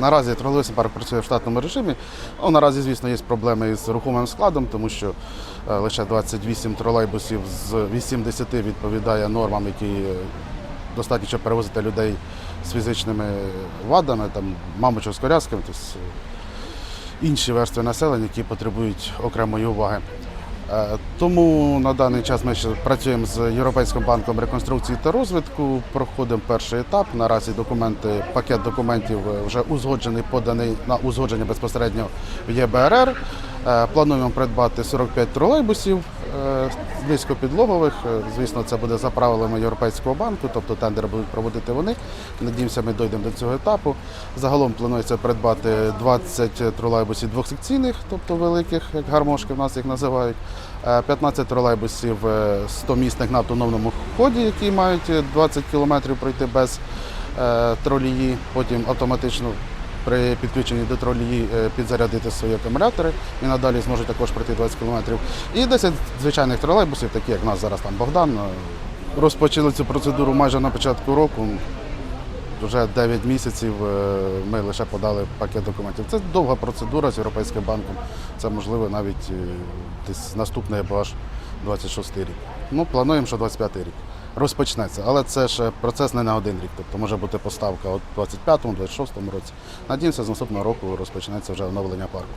Наразі тролейбусний парк працює в штатному режимі. Ну, наразі, звісно, є проблеми із рухомим складом, тому що е, лише 28 тролейбусів з 80 відповідає нормам, які достатньо щоб перевозити людей з фізичними вадами, там, мамочок з колясками, тобто е, інші верстви населення, які потребують окремої уваги. Е, Тому на даний час ми ще працюємо з Європейським банком реконструкції та розвитку. Проходимо перший етап. Наразі документи, пакет документів вже узгоджений, поданий на узгодження безпосередньо в ЄБРР. Е, Плануємо придбати 45 тролейбусів низькопідлогових. Е, Звісно, це буде за правилами Європейського банку, тобто тендери будуть проводити вони. Надіємося, ми дійдемо до цього етапу. Загалом планується придбати 20 тролейбусів двохсекційних, тобто великих, як гармошки в нас їх називають. Е, 15 тролейбусів 100-місних на автономному ході, які мають е, 20 кілометрів пройти без е, тролії, потім автоматично при підключенні до тролії е, підзарядити свої акумулятори і надалі зможуть також пройти 20 кілометрів. І 10 звичайних тролейбусів, такі як в нас зараз там Богдан. е, Розпочали цю процедуру майже на початку року. Вже 9 місяців е, ми лише подали пакет документів. Це довга процедура з Європейським банком. Це можливо навіть десь наступний або аж 26 рік. Ну, плануємо, що 25 рік розпочнеться. Але це ж процес не на один рік. Тобто може бути поставка у 25-му, 26-му році. Надіємося, з наступного року розпочнеться вже оновлення парку.